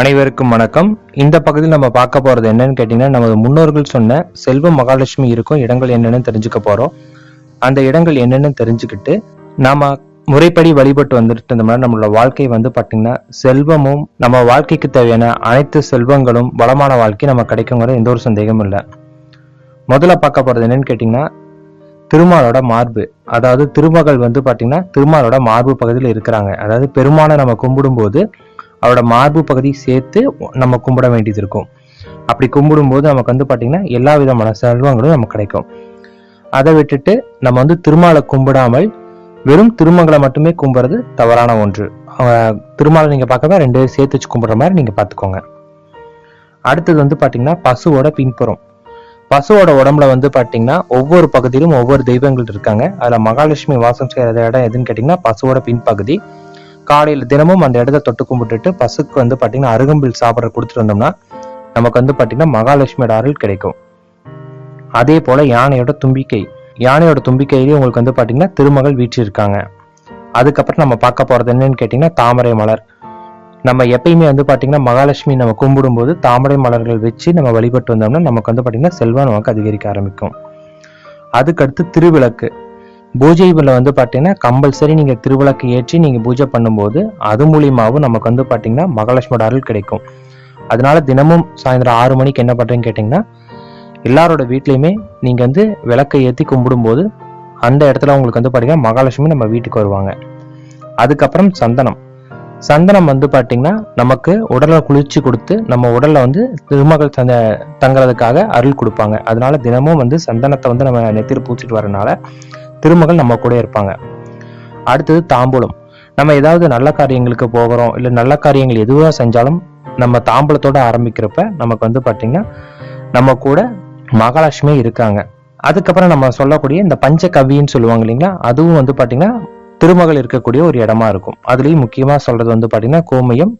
அனைவருக்கும் வணக்கம். இந்த பகுதியில் நம்ம பார்க்க போறது என்னன்னு கேட்டீங்கன்னா நமது முன்னோர்கள் சொன்ன செல்வ மகாலட்சுமி இருக்கும் இடங்கள் என்னென்னு தெரிஞ்சுக்க போறோம். அந்த இடங்கள் என்னென்னு தெரிஞ்சுக்கிட்டு நாம முறைப்படி வழிபட்டு வந்துட்டு இருந்தோம்னா நம்மளோட வாழ்க்கை வந்து பார்த்திங்கன்னா செல்வமும் நம்ம வாழ்க்கைக்கு தேவையான அனைத்து செல்வங்களும் வளமான வாழ்க்கை நம்ம கிடைக்குங்கிற எந்த ஒரு சந்தேகமும் இல்லை. முதல்ல பார்க்க போறது என்னன்னு கேட்டீங்கன்னா திருமாலோட மார்பு. அதாவது திருமகள் வந்து பார்த்தீங்கன்னா திருமாலோட மார்பு பகுதியில் இருக்கிறாங்க. அதாவது பெருமானை நம்ம கும்பிடும்போது அவரோட மார்பு பகுதி சேர்த்து நம்ம கும்பிட வேண்டியது இருக்கும். அப்படி கும்பிடும்போது நமக்கு வந்து பார்த்தீங்கன்னா எல்லா விதமான செல்வங்களும் நமக்கு கிடைக்கும். அதை விட்டுட்டு நம்ம வந்து திருமாலை கும்பிடாமல் வெறும் திருமங்களை மட்டுமே கும்புறது தவறான ஒன்று. திருமாலை நீங்கள் பார்க்கவே ரெண்டு பேரும் சேர்த்து வச்சு கும்பிட்ற மாதிரி நீங்கள் பார்த்துக்கோங்க. அடுத்தது வந்து பார்த்தீங்கன்னா பசுவோட பின்புறம். பசுவோட உடம்புல வந்து பார்த்தீங்கன்னா ஒவ்வொரு பகுதியிலும் ஒவ்வொரு தெய்வங்கள் இருக்காங்க. அதில் மகாலட்சுமி வாசம் செய்கிற இடம் எதுன்னு கேட்டிங்கன்னா பசுவோட பின்பகுதி. காலையில் தினமும் அந்த இடத்த தொட்டு கும்பிட்டுட்டு பசுக்கு வந்து பார்த்தீங்கன்னா அருகம்பில் சாப்பிட்ற கொடுத்துட்டு வந்தோம்னா நமக்கு வந்து பார்த்தீங்கன்னா மகாலட்சுமியோட அருள் கிடைக்கும். அதே போல் யானையோட தும்பிக்கை. யானையோட தும்பிக்கையிலேயே உங்களுக்கு வந்து பார்த்தீங்கன்னா திருமகள் வீற்றிருக்காங்க. அதுக்கப்புறம் நம்ம பார்க்க போகிறது என்னன்னு கேட்டிங்கன்னா தாமரை மலர். நம்ம எப்பயுமே வந்து பார்த்தீங்கன்னா மகாலட்சுமி நம்ம கும்பிடும்போது தாமரை மலர்கள் வச்சு நம்ம வழிபட்டு வந்தோம்னா நமக்கு வந்து பார்த்தீங்கன்னா செல்வம் நமக்கு அதிகரிக்க ஆரம்பிக்கும். அதுக்கடுத்து திருவிளக்கு. பூஜைவில் வந்து பார்த்தீங்கன்னா கம்பல்சரி நீங்கள் திருவிளக்கு ஏற்றி நீங்கள் பூஜை பண்ணும்போது அது மூலியமாகவும் நமக்கு வந்து பார்த்தீங்கன்னா மகாலட்சுமியோட அருள் கிடைக்கும். அதனால தினமும் சாயந்தரம் ஆறு மணிக்கு என்ன பண்ணுறேன்னு கேட்டிங்கன்னா எல்லாரோட வீட்லேயுமே நீங்கள் வந்து விளக்கை ஏற்றி கும்பிடும்போது அந்த இடத்துல உங்களுக்கு வந்து பார்த்தீங்கன்னா மகாலட்சுமி நம்ம வீட்டுக்கு வருவாங்க. அதுக்கப்புறம் சந்தனம். சந்தனம் வந்து பார்த்தீங்கன்னா நமக்கு உடலை குளிர்ச்சி கொடுத்து நம்ம உடலில் வந்து திருமகள் சந்த தங்குறதுக்காக அருள் கொடுப்பாங்க. அதனால தினமும் வந்து சந்தனத்தை வந்து நம்ம நெத்திர பூச்சிட்டு வரனால திருமகள் நம்ம கூட இருப்பாங்க. அடுத்தது தாம்பூலம். நம்ம ஏதாவது நல்ல காரியங்களுக்கு போகிறோம் இல்லை நல்ல காரியங்கள் எதுவாக செஞ்சாலும் நம்ம தாம்பூலத்தோட ஆரம்பிக்கிறப்ப நமக்கு வந்து பார்த்திங்கன்னா நம்ம கூட மகாலட்சுமி இருக்காங்க. அதுக்கப்புறம் நம்ம சொல்லக்கூடிய இந்த பஞ்சகவின்னு சொல்லுவாங்க இல்லைங்களா அதுவும் வந்து பார்த்திங்கன்னா திருமகள் இருக்கக்கூடிய ஒரு இடமா இருக்கும். அதுலேயும் முக்கியமாக சொல்றது வந்து பார்த்திங்கன்னா கோமியம்.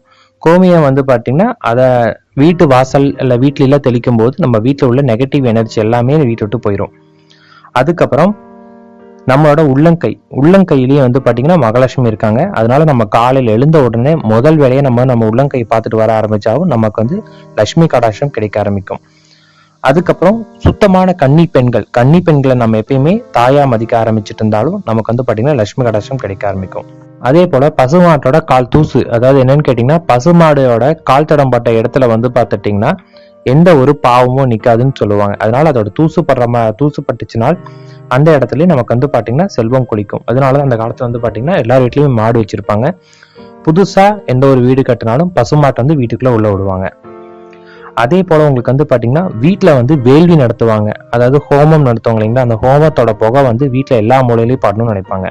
கோமியம் வந்து பார்த்திங்கன்னா அதை வீட்டு வாசல் இல்லை வீட்டுல தெளிக்கும் போது நம்ம வீட்டில் உள்ள நெகட்டிவ் எனர்ஜி எல்லாமே வீட்டை விட்டு போயிடும் அதுக்கப்புறம் நம்மளோட உள்ளங்கை உள்ளங்கையிலேயே வந்து பார்த்தீங்கன்னா மகாலட்சுமி இருக்காங்க. அதனால நம்ம காலையில் எழுந்த உடனே முதல் வேலையை நம்ம நம்ம உள்ளங்கை பார்த்துட்டு வர ஆரம்பிச்சாவும் நமக்கு வந்து லட்சுமி கடாட்சம் கிடைக்க ஆரம்பிக்கும். அதுக்கப்புறம் சுத்தமான கன்னி பெண்கள் கன்னி பெண்களை நம்ம எப்பயுமே தாயா மதிக்க ஆரம்பிச்சிட்டு இருந்தாலும் நமக்கு வந்து பார்த்தீங்கன்னா லட்சுமி கடாட்சம் கிடைக்க ஆரம்பிக்கும். அதே போல பசுமாட்டோட கால் தூசு அதாவது என்னன்னு கேட்டீங்கன்னா பசுமாடோட கால் தடம் பட்ட இடத்துல வந்து பார்த்துட்டீங்கன்னா எந்த ஒரு பாவமும் நிற்காதுன்னு சொல்லுவாங்க. அதனால அதோட தூசு படுற மா தூசு பட்டுச்சுனால் அந்த இடத்துலயும் நமக்கு வந்து பாத்தீங்கன்னா செல்வம் குளிக்கும். அதனால அந்த காலத்துல வந்து பாத்தீங்கன்னா எல்லார் வீட்லயும் மாடு வச்சிருப்பாங்க. புதுசா எந்த ஒரு வீடு கட்டினாலும் பசுமாட்டை வந்து வீட்டுக்குள்ள உள்ள விடுவாங்க. அதே போல உங்களுக்கு வந்து பாத்தீங்கன்னா வீட்டில் வந்து வேள்வி நடத்துவாங்க. அதாவது ஹோமம் நடத்துவாங்க இல்லைங்களா? அந்த ஹோமத்தோட புகை வந்து வீட்டில் எல்லா மூலையிலையும் பாடணும்னு நினைப்பாங்க.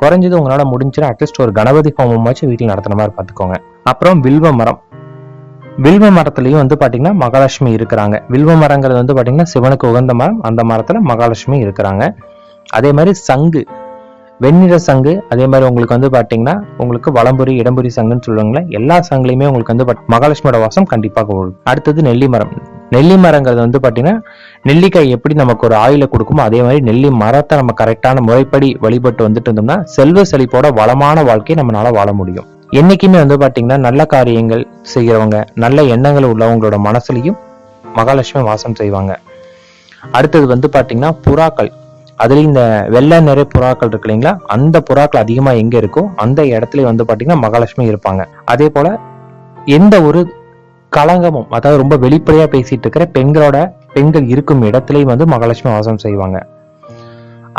குறைஞ்சது உங்களால முடிஞ்சுன்னா அட்லீஸ்ட் ஒரு கணபதி ஹோமமாச்சும் வீட்டில் நடத்துன மாதிரி பார்த்துக்கோங்க அப்புறம் வில்வ மரம். வில்வ மரத்துலையும் வந்து பாத்தீங்கன்னா மகாலட்சுமி இருக்கிறாங்க. வில்வ மரங்கிறது வந்து பாத்தீங்கன்னா சிவனுக்கு உகந்த மரம். அந்த மரத்துல மகாலட்சுமி இருக்கிறாங்க. அதே மாதிரி சங்கு வெண்ணிற சங்கு அதே மாதிரி உங்களுக்கு வந்து பாத்தீங்கன்னா உங்களுக்கு வலம்புரி இடம்புரி சங்குன்னு சொல்லுவாங்களே எல்லா சங்குலையுமே உங்களுக்கு வந்து மகாலட்சுமியோட வாசம் கண்டிப்பாக வரும் அடுத்தது நெல்லி மரம். நெல்லி மரங்கிறது வந்து பாத்தீங்கன்னா நெல்லிக்காய் எப்படி நமக்கு ஒரு ஆயில கொடுக்குமோ அதே மாதிரி நெல்லி மரத்தை நம்ம கரெக்டான முறைப்படி வழிபட்டு வந்துட்டு இருந்தோம்னா செல்வ செழிப்போட வளமான வாழ்க்கையை நம்மளால வாழ முடியும். என்னைக்குமே வந்து பார்த்தீங்கன்னா நல்ல காரியங்கள் செய்கிறவங்க நல்ல எண்ணங்கள் உள்ளவங்களோட மனசுலையும் மகாலட்சுமி வாசம் செய்வாங்க. அடுத்தது வந்து பார்த்தீங்கன்னா புறாக்கள். அதுலேயும் இந்த வெள்ளை நிறைய புறாக்கள் இருக்கு இல்லைங்களா? அந்த புறாக்கள் அதிகமாக எங்கே இருக்கோ அந்த இடத்துல வந்து பார்த்தீங்கன்னா மகாலட்சுமி இருப்பாங்க. அதே போல் எந்த ஒரு களங்கமும் அதாவது ரொம்ப வெளிப்படையாக பேசிட்டு இருக்கிற பெண்களோட பெண்கள் இருக்கும் இடத்துலையும் வந்து மகாலட்சுமி வாசம் செய்வாங்க.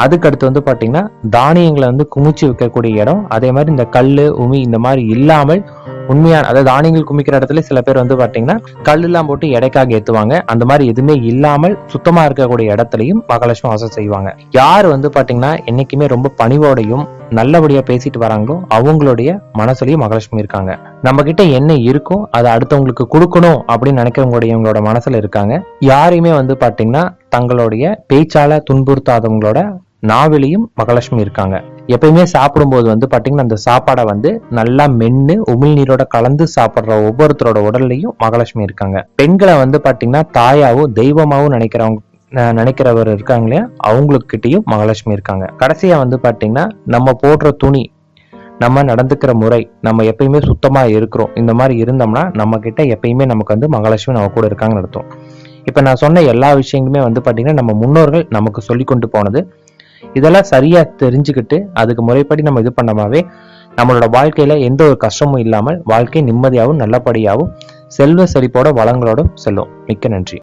அதுக்கடுத்து வந்து பார்த்தீங்கன்னா தானியங்களை வந்து குமிச்சு வைக்கக்கூடிய இடம். அதே மாதிரி இந்த கல் உமி இந்த மாதிரி இல்லாமல் உண்மையான அதாவது தானியங்கள் குமிக்கிற இடத்துல சில பேர் வந்து பார்த்தீங்கன்னா கல்லெல்லாம் போட்டு எடைக்காக ஏற்றுவாங்க அந்த மாதிரி எதுவுமே இல்லாமல் சுத்தமாக இருக்கக்கூடிய இடத்துலையும் மகாலட்சுமி வாசம் செய்வாங்க. யார் வந்து பார்த்தீங்கன்னா என்னைக்குமே ரொம்ப பணிவோடையும் நல்லபடியாக பேசிட்டு வராங்களோ அவங்களுடைய மனசுலையும் மகாலட்சுமி இருக்காங்க. நம்ம கிட்ட என்ன இருக்கோ அதை அடுத்தவங்களுக்கு கொடுக்கணும் அப்படின்னு நினைக்கிறவங்களுடையவங்களோட மனசுல இருக்காங்க. யாரையுமே வந்து பாத்தீங்கன்னா தங்களுடைய பேச்சால துன்புறுத்தாதவங்களோட நாவிலையும் மகாலட்சுமி இருக்காங்க. எப்பயுமே சாப்பிடும்போது வந்து பார்த்தீங்கன்னா அந்த சாப்பாடை வந்து நல்லா மென்னு உமிழ்நீரோட கலந்து சாப்பிட்ற ஒவ்வொருத்தரோட உடல்லையும் மகாலட்சுமி இருக்காங்க. பெண்களை வந்து பார்த்தீங்கன்னா தாயாவும் தெய்வமாகவும் நினைக்கிறவங்க நினைக்கிறவர் இருக்காங்க இல்லையா? அவங்களுக்கிட்டையும் மகாலட்சுமி இருக்காங்க. கடைசியா வந்து பார்த்தீங்கன்னா நம்ம போடுற துணி நம்ம நடந்துக்கிற முறை நம்ம எப்பயுமே சுத்தமாக இருக்கிறோம். இந்த மாதிரி இருந்தோம்னா நம்ம கிட்ட எப்பயுமே நமக்கு வந்து மகாலட்சுமி நம்ம கூட இருக்காங்கன்னு அர்த்தம். இப்போ நான் சொன்ன எல்லா விஷயங்களுமே வந்து பார்த்திங்கன்னா நம்ம முன்னோர்கள் நமக்கு சொல்லி கொண்டு போனது. இதெல்லாம் சரியா தெரிஞ்சுக்கிட்டு அதுக்கு முறைப்படி நம்ம இது பண்ணமாவே நம்மளோட வாழ்க்கையில எந்த ஒரு கஷ்டமும் இல்லாமல் வாழ்க்கை நிம்மதியாகவும் நல்லபடியாகவும் செல்வ செழிப்போட வளங்களோடும் செல்லும். மிக்க நன்றி.